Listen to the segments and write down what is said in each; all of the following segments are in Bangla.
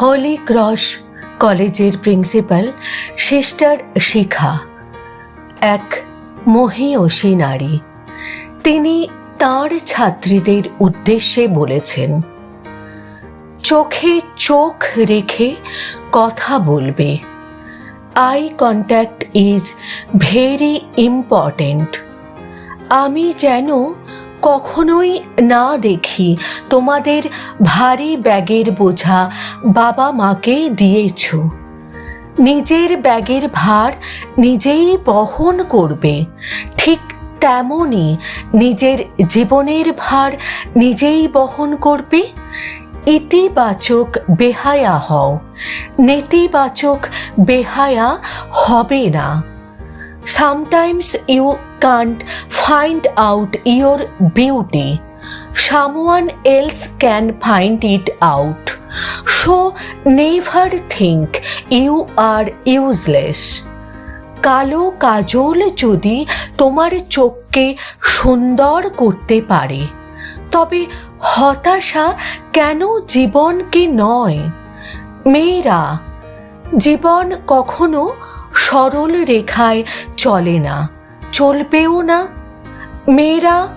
হলি ক্রস কলেজের প্রিন্সিপাল সিস্টার শিখা, এক মহিয়সী নারী। তিনি তার ছাত্রীদের উদ্দেশ্যে বলেছেন, চোখে চোখ রেখে কথা বলবে। Eye contact is very important. আমি যেন কখনোই না দেখি। তোমাদের ভারী ব্যাগের বোঝা বাবা মাকে দিয়েছ। নিজের ব্যাগের ভার নিজেই বহন করবে। ঠিক তেমনই নিজের জীবনের ভার নিজেই বহন করবে। ইতিবাচক বেহায়া হও। নেতিবাচক বেহায়া হবে না। Sometimes you can't find out your beauty. Someone else can find it out. So never think you are useless. কালো কাজল যদি তোমার চোখকে সুন্দর করতে পারে তবে হতাশা কেন জীবনকে নয় মেয়েরা জীবন কখনো সরল রেখায় চলে না, চলবেও না। মেয়েরা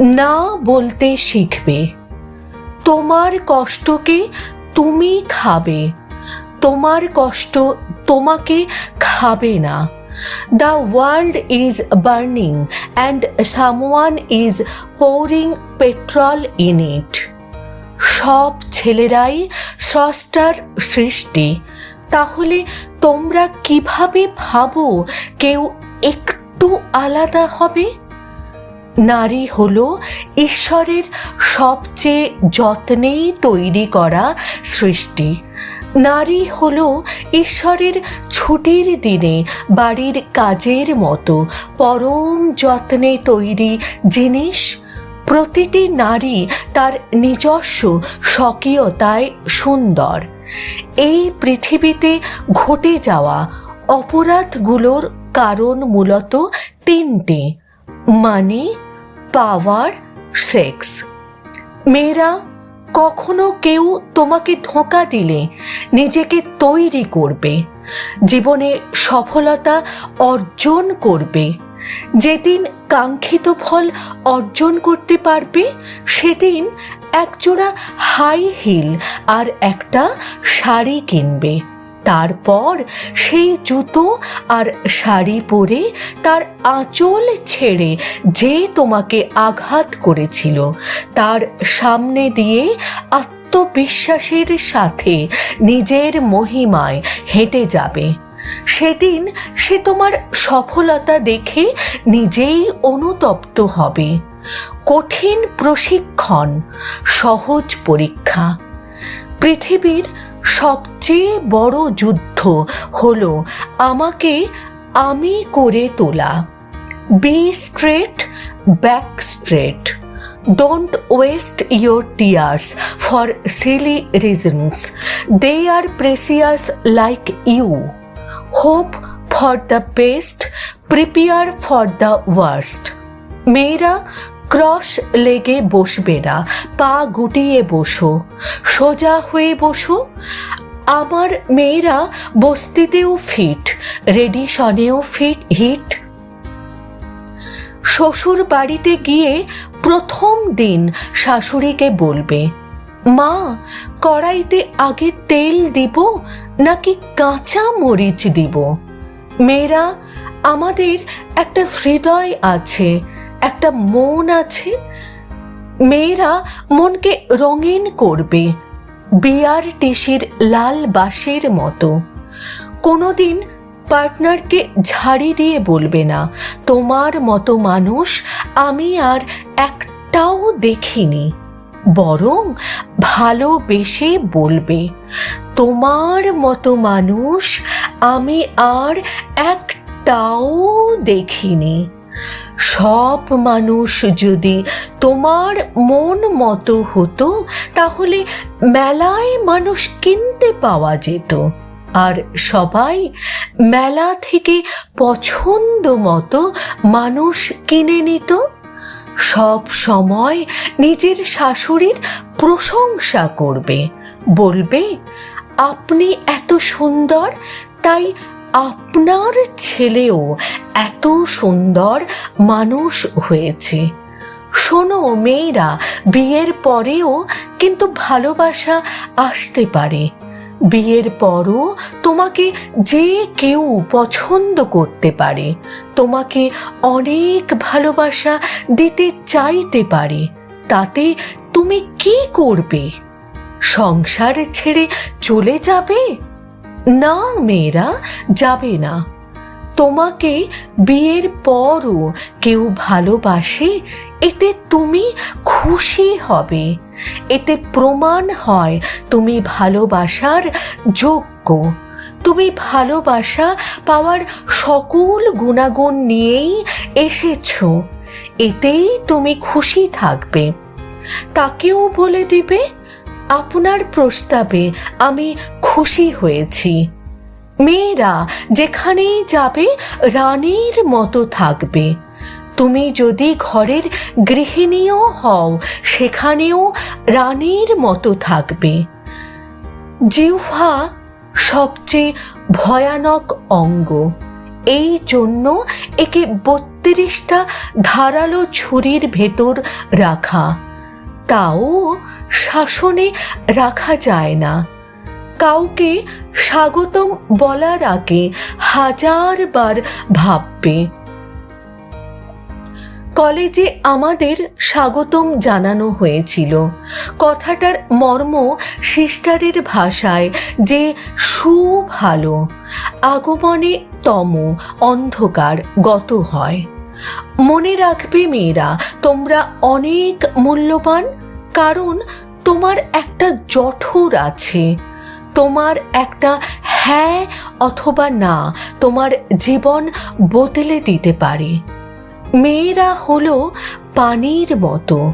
না বলতে শিখবে। তোমার কষ্টকে তুমি খাবে, তোমার কষ্ট তোমাকে খাবে না। The world is burning and someone is pouring petrol in it সব ছেলেরাই স্রষ্টার সৃষ্টি তাহলে তোমরা কীভাবে ভাবো কেউ একটু আলাদা হবে? নারী হল ঈশ্বরের সবচেয়ে যত্নেই তৈরি করা সৃষ্টি। নারী হল ঈশ্বরের ছুটির দিনে বাড়ির কাজের মতো পরম যত্নে তৈরি জিনিস। প্রতিটি নারী তার নিজস্ব স্বকীয়তায় সুন্দর। এই পৃথিবীতে ঘটে যাওয়া অপরাধগুলোর কারণ মূলত তিনটে মানি পাওয়ার সেক্স মেয়েরা, কখনো কেউ তোমাকে ধোঁকা দিলে নিজেকে তৈরি করবে, জীবনে সফলতা অর্জন করবে। যেদিন কাঙ্ক্ষিত ফল অর্জন করতে পারবে, সেদিন একজোড়া হাই হিল আর একটা শাড়ি কিনবে। তারপর সেই জুতো আর শাড়ি পরে তার আঁচল ছেড়ে যে তোমাকে আঘাত করেছিল, তার সামনে দিয়ে আত্মবিশ্বাসের সাথে নিজের মহিমায় হেঁটে যাবে। সেদিন সে তোমার সফলতা দেখে নিজেই অনুতপ্ত হবে। কঠিন প্রশিক্ষণ, সহজ পরীক্ষা। পৃথিবীর সবচেয়ে বড় যুদ্ধ হলো আমাকে আমি করে তোলা। Be straight, back straight. Don't waste your tears for silly reasons. They are precious like you. Hope for the best, prepare for the worst. মেয়েরা ক্রস লেগে বসবে না, পা গুটিয়ে বসো, সোজা হয়ে বসো। আমার মেয়েরা বস্তিতেও ফিট রেডিশনেও ফিট, হিট। শ্বশুর বাড়িতে গিয়ে প্রথম দিন শাশুড়িকে বলবে, মা, কড়াইতে আগে তেল দিব নাকি কাঁচা মরিচ দিব? মেয়েরা, আমাদের একটা হৃদয় আছে একটা মন আছে, মেয়েরা মনকে রঙিন করবে, বিয়ার টিসির লাল বাঁশের মতো। কোনোদিন পার্টনারকে ঝাড়ি দিয়ে বলবে না, তোমার মতো মানুষ আমি আর একটাও দেখিনি। বরং ভালোবেসে বলবে, তোমার মতো মানুষ আমি আর একটাও দেখিনি। সব মানুষ যদি তোমার মন মতো হতো, তাহলে মেলায় মানুষ কিনতে পাওয়া যেত। আর সবাই মেলা থেকে পছন্দ মতো মানুষ কিনে নিত। সব সময় নিজের শাশুড়ির প্রশংসা করবে। বলবে, আপনি এত সুন্দর, তাই আপনার ছেলেও এত সুন্দর মানুষ হয়েছে। শোনো মেয়েরা, বিয়ের পরেও কিন্তু ভালোবাসা আসতে পারে। বিয়ের পরও তোমাকে যে কেউ পছন্দ করতে পারে, তোমাকে অনেক ভালোবাসা দিতে চাইতে পারে, তাতে তুমি কি করবে? সংসার ছেড়ে চলে যাবে? না মেয়েরা, যাবে না। তোমাকে বিয়ের পরও কেউ ভালোবাসে, এতে তুমি খুশি হবে। এতে প্রমাণ হয় তুমি ভালোবাসার যোগ্য। তুমি ভালোবাসা পাওয়ার সকল গুণাগুণ নিয়েই এসেছ, এতেই তুমি খুশি থাকবে। তাকেও বলে দিবে আপনার প্রস্তাবে আমি খুশি হয়েছি। মেয়েরা, যেখানেই যাবে, রানীর মতো থাকবে। তুমি যদি ঘরের গৃহিণীও হও, সেখানেও রানীর মতো থাকবে। জিহ্বা সবচেয়ে ভয়ানক অঙ্গ। এই জন্য একে বত্রিশটা ধারালো ছুরির ভেতর রাখা। তাও শাসনে রাখা যায় না। কাউকে স্বাগতম বলার আগে হাজারবার ভাববে। কলেজে আমাদের স্বাগতম জানানো হয়েছিল। কথাটার মর্ম সিস্টারের ভাষায় যে সু ভালো আগমনে তম অন্ধকার গত হয়। মনে রাখবে মেয়েরা, তোমরা অনেক মূল্যবান কারণ তোমার একটা জঠর আছে। তোমার একটা হ্যাঁ অথবা না তোমার জীবন বদলে দিতে পারে। মেয়েরা হলো পানির মতো।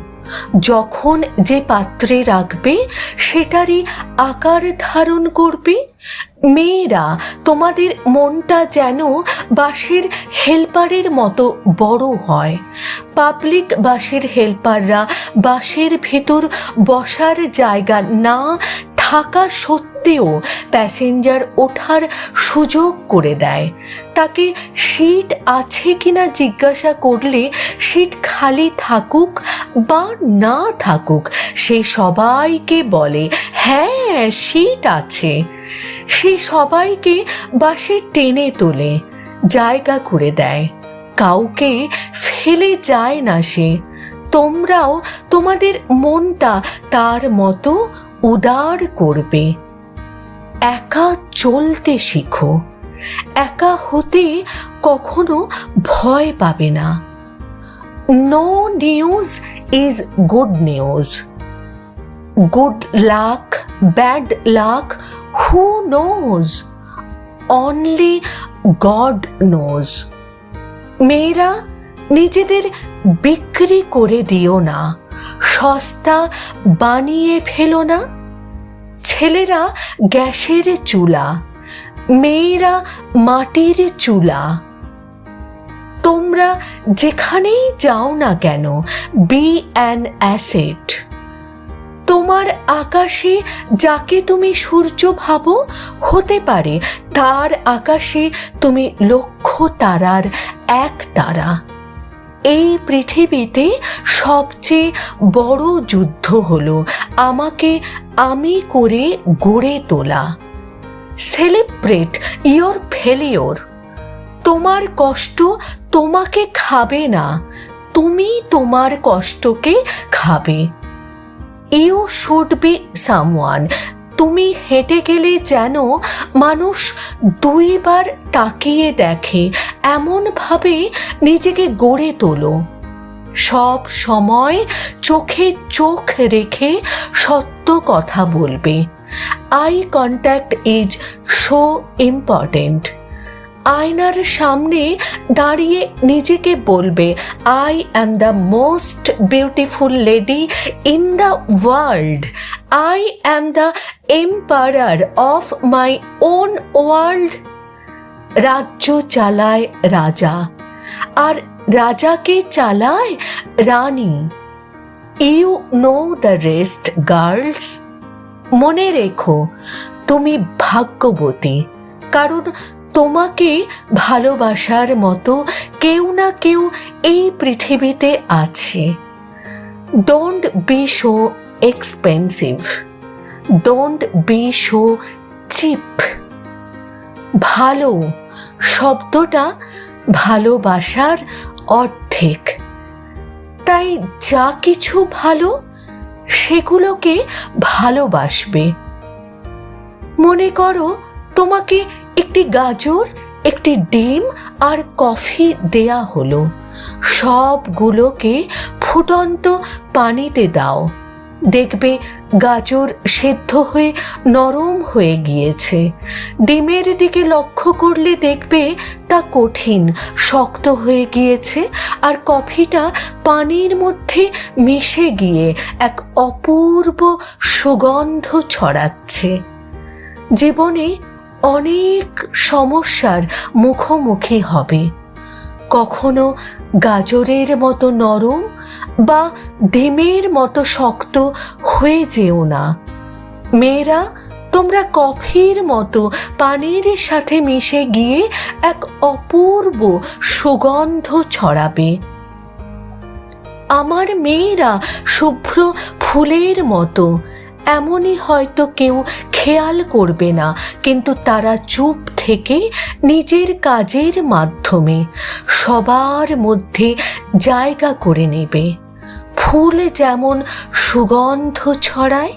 যখন যে পাত্রে রাখবে, সেটারই আকার ধারণ করবে। মেয়েরা, তোমাদের মনটা যেন বাসের হেল্পারের মতো বড় হয়। পাবলিক বাসের হেল্পাররা বাসের ভেতর বসার জায়গা না থাকা সত্ত্বেও প্যাসেঞ্জার ওঠার সুযোগ করে দেয়। তাকে সিট আছে কিনা জিজ্ঞাসা করলে সিট খালি থাকুক বা না থাকুক, সে সবাইকে বলে হ্যাঁ সিট আছে। সে সবাইকে বাসে টেনে তোলে, জায়গা করে দেয়। কাউকে ফেলে যায় না সে। তোমরাও তোমাদের মনটা তার মতো উদার করবে। একা চলতে শিখো। একা হতে কখনো ভয় পাবে না। No news is good news good luck bad luck who knows only God knows মেয়েরা নিজেদের বিক্রি করে দিও না, সস্তা বানিয়ে ফেলো না। ছেলেরা গ্যাসের চুলা, মেয়েরা মাটির চুলা। তোমরা যেখানেই যাও না কেন বি অ্যান অ্যাসেট তোমার আকাশে যাকে তুমি সূর্য ভাবো হতে পারে, তার আকাশে তুমি লক্ষ তারার এক তারা। এই পৃথিবীতে সবচেয়ে বড় যুদ্ধ হলো আমাকে আমি করে গড়ে তোলা। Celebrate your failure. তোমার কষ্ট তোমাকে খাবে না, তুমি তোমার কষ্টকে খাবে। You should be someone. তুমি হেঁটে গেলে যেন মানুষ দুইবার তাকিয়ে দেখে, এমনভাবে নিজেকে গড়ে তোলো। সব সময় চোখে চোখ রেখে সত্য কথা বলবে। Eye contact is so important আয়নার সামনে দাঁড়িয়ে নিজেকে বলবে I am the most beautiful lady in the world I am the empire of my own world রাজ্য চালায় রাজা। আর রাজাকে চালায়? রানী। You know the rest girls মনে রেখো, তুমি ভাগ্যবতী। কারণ তোমাকে ভালোবাসার মতো কেউ না কেউ এই পৃথিবীতে আছে। Don't be so expensive don't be so cheap ভালো শব্দটা ভালোবাসার অর্ধেক। তাই যা কিছু ভালো, সেগুলোকে ভালোবাসবে। মনে করো তোমাকে একটি গাজর, একটি ডিম আর কফি দেয়া হলো। সবগুলোকে ফুটন্ত পানিতে দাও। দেখবে গাজর সেদ্ধ হয়ে নরম হয়ে গিয়েছে। ডিমের দিকে লক্ষ্য করলে দেখবে তা কঠিন, শক্ত হয়ে গিয়েছে আর কফিটা পানির মধ্যে মিশে গিয়ে এক অপূর্ব সুগন্ধ ছড়াচ্ছে। জীবনে অনেক সমস্যার মুখোমুখি হবে। কখনো গাজরের মতো নরম বা ডিমের মতো শক্ত হয়ে যেও না। মেয়েরা, তোমরা কফির মতো পানির সাথে মিশে গিয়ে এক অপূর্ব সুগন্ধ ছড়াবে। আমার মেয়েরা শুভ্র ফুলের মতো, এমনই হয়তো কেউ খেয়াল করবে না, কিন্তু তারা চুপ থেকে নিজের কাজের মাধ্যমে সবার মধ্যে জায়গা করে নেবে। ফুল যেমন সুগন্ধ ছড়ায়